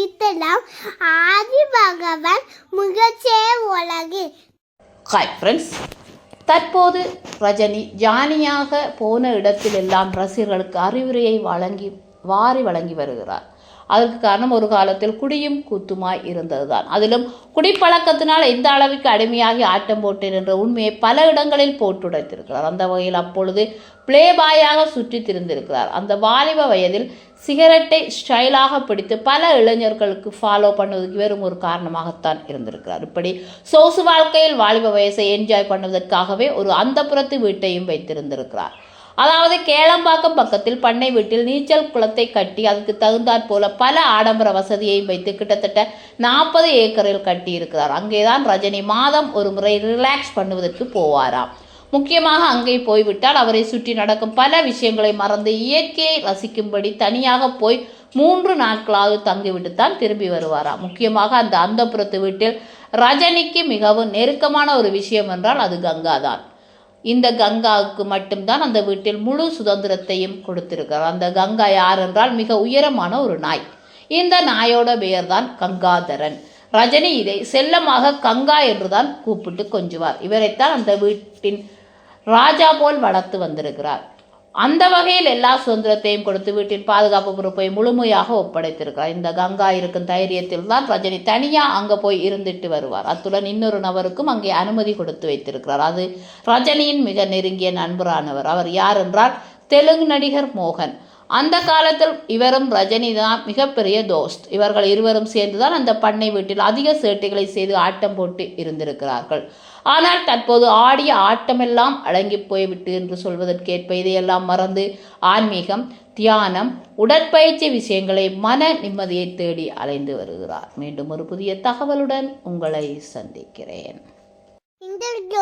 விழித்தெல்லாம் ஆதி பகவன் முகச்சே உலகு hi friends தற்போது ரஜினி ஜானியாக போன இடத்திலெல்லாம் ரசிகர்களுக்கு அறிவுரையை வழங்கி வாரி வழங்கி வருகிறார். அதற்கு காரணம் ஒரு காலத்தில் குடியும் கூத்துமாய் இருந்ததுதான். அதிலும் குடிப்பழக்கத்தினால் எந்த அளவுக்கு அடிமையாகி ஆட்டம் போட்டேன் என்ற உண்மையை பல இடங்களில் போட்டுடைத்திருக்கிறார். அந்த வகையில் அப்பொழுது பிளே பாயாக சுற்றி திரிந்திருக்கிறார். அந்த வாலிப வயதில் சிகரெட்டை ஸ்டைலாக பிடித்து பல இளைஞர்களுக்கு ஃபாலோ பண்ணுவதற்கு வெறும் ஒரு காரணமாகத்தான் இருந்திருக்கிறார். இப்படி சொகுசு வாழ்க்கையில் வாலிப வயசை என்ஜாய் பண்ணுவதற்காகவே ஒரு அந்தப்புறத்து வீட்டையும் வைத்திருந்திருக்கிறார். அதாவது கேளம்பாக்கம் பக்கத்தில் பண்ணை வீட்டில் நீச்சல் குளத்தை கட்டி அதுக்கு தகுந்தாற் போல பல ஆடம்பர வசதியையும் வைத்து கிட்டத்தட்ட நாற்பது ஏக்கரில் கட்டி இருக்கிறார் அங்கேதான் ரஜினி மாதம் ஒரு முறை ரிலாக்ஸ் பண்ணுவதற்கு போவாராம். முக்கியமாக அங்கே போய்விட்டால் அவரை சுற்றி நடக்கும் பல விஷயங்களை மறந்து இயற்கையை ரசிக்கும்படி தனியாக போய் மூன்று நாட்களாவது தங்கிவிட்டு தான் திரும்பி வருவாராம். முக்கியமாக அந்த அந்தப்புறத்து வீட்டில் ரஜினிக்கு மிகவும் நெருக்கமான ஒரு விஷயம் என்றால் அது கங்கா தான் இந்த கங்காவுக்கு மட்டும்தான் அந்த வீட்டில் முழு சுதந்திரத்தையும் கொடுத்திருக்கிறார். அந்த கங்கா யார் என்றால் மிக உயரமான ஒரு நாய். இந்த நாயோட பெயர் தான் கங்காதரன். ரஜினி இதை செல்லமாக கங்கா என்றுதான் கூப்பிட்டு கொஞ்சுவார். இவரைத்தான் அந்த வீட்டின் ராஜா போல் வளர்த்து வந்திருக்கிறார். அந்த வகையில் எல்லா சுதந்திரத்தையும் கொடுத்து வீட்டின் பாதுகாப்பு பொறுப்பை முழுமையாக ஒப்படைத்திருக்கிறார். இந்த கங்கா இருக்கும் தைரியத்தில் தான் ரஜினி தனியாக அங்கே போய் இருந்துட்டு வருவார். அத்துடன் இன்னொரு நபருக்கும் அங்கே அனுமதி கொடுத்து வைத்திருக்கிறார். அது ரஜினியின் மிக நெருங்கிய நண்பரானவர். அவர் யார் என்றால் தெலுங்கு நடிகர் மோகன். அந்த காலத்தில் இவரும் ரஜினி தான் மிகப்பெரிய தோஸ்த். இவர்கள் இருவரும் சேர்ந்துதான் அந்த பண்ணை வீட்டில் அதிக சேட்டைகளை செய்து ஆட்டம் போட்டு இருந்திருக்கிறார்கள். ஆனால் தற்போது ஆடிய ஆட்டமெல்லாம் அடங்கி போய்விட்டு என்று சொல்வதற்கேற்ப இதையெல்லாம் மறந்து ஆன்மீகம் தியானம் உடற்பயிற்சி விஷயங்களை மன நிம்மதியை தேடி அலைந்து வருகிறார். மீண்டும் ஒரு புதிய தகவலுடன் உங்களை சந்திக்கிறேன்.